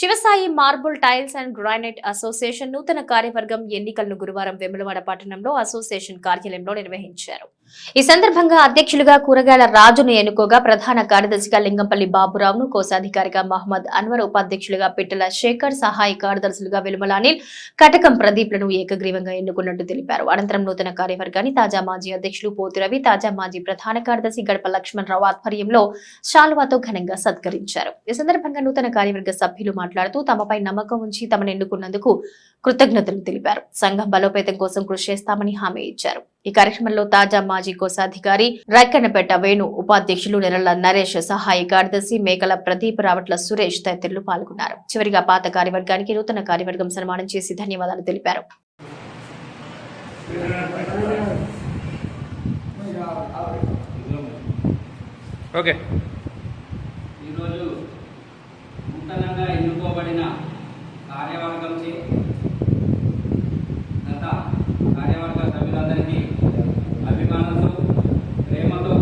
Shivasai marble tiles and granite association నూతన కార్యవర్గం ఎన్నికలను గురువారం వెములవాడ పట్టణంలో అసోసియేషన్ కార్యాలయంలో నిర్వహించారు. ఈ సందర్భంగా అధ్యక్షులుగా కూరగాయల రాజును ఎన్నుకోగా ప్రధాన కార్యదర్శిగా లింగంపల్లి బాబురావును కోశాధికారిగా మహమ్మద్ అన్వర్ ఉపాధ్యక్షులుగా పిట్టల శేఖర్ సహాయ కార్యదర్శులుగా వెలుమల అనిల్ కటకం ప్రదీప్లను ఏకగ్రీవంగా ఎన్నుకున్నట్టు తెలిపారు. అనంతరం నూతన కార్యవర్గాన్ని తాజా మాజీ అధ్యక్షులు పోతి రవి తాజా మాజీ ప్రధాన కార్యదర్శి గడప లక్ష్మణరావు ఆధ్వర్యంలో శాలువాతో ఘనంగా సత్కరించారు. ఈ సందర్భంగా నూతన కార్యవర్గ సభ్యులు మాట్లాడుతూ తమపై నమ్మకం ఉంచి తమను ఎన్నుకున్నందుకు కృతజ్ఞతలు తెలిపారు. సంఘం బలోపేతం కోసం కృషి చేస్తామని హామీ ఇచ్చారు. ఈ కార్యక్రమంలో తాజా మాజీ కోశాధికారి రైకన్నపేట వేణు ఉపాధ్యక్షులు నెరల నరేష్ సహాయ కార్యదర్శి మేకల ప్రదీప్ రావట్ల సురేష్ తదితరులు పాల్గొన్నారు. చివరిగా పాత కార్యవర్గానికి నూతన కార్యవర్గం సన్మానం చేసి ధన్యవాదాలు తెలిపారు. ఓకే. ఈరోజు నూతనంగా ఎన్నుకోబడిన కార్యవర్గంచే అభిమానంతో ప్రేమతో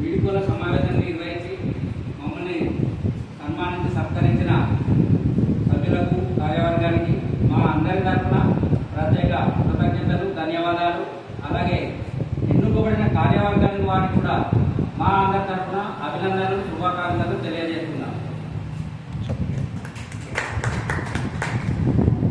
వీడుకోల సమావేశం నిర్వహించి మమ్మల్ని సన్మానించి సత్కరించిన సభ్యులకు కార్యవర్గానికి మా అందరి తరఫున ప్రత్యేక కృతజ్ఞతలు ధన్యవాదాలు. అలాగే ఎన్నుకోబడిన కార్యవర్గానికి వారికి కూడా మా అందరి తరఫున అభినందనలు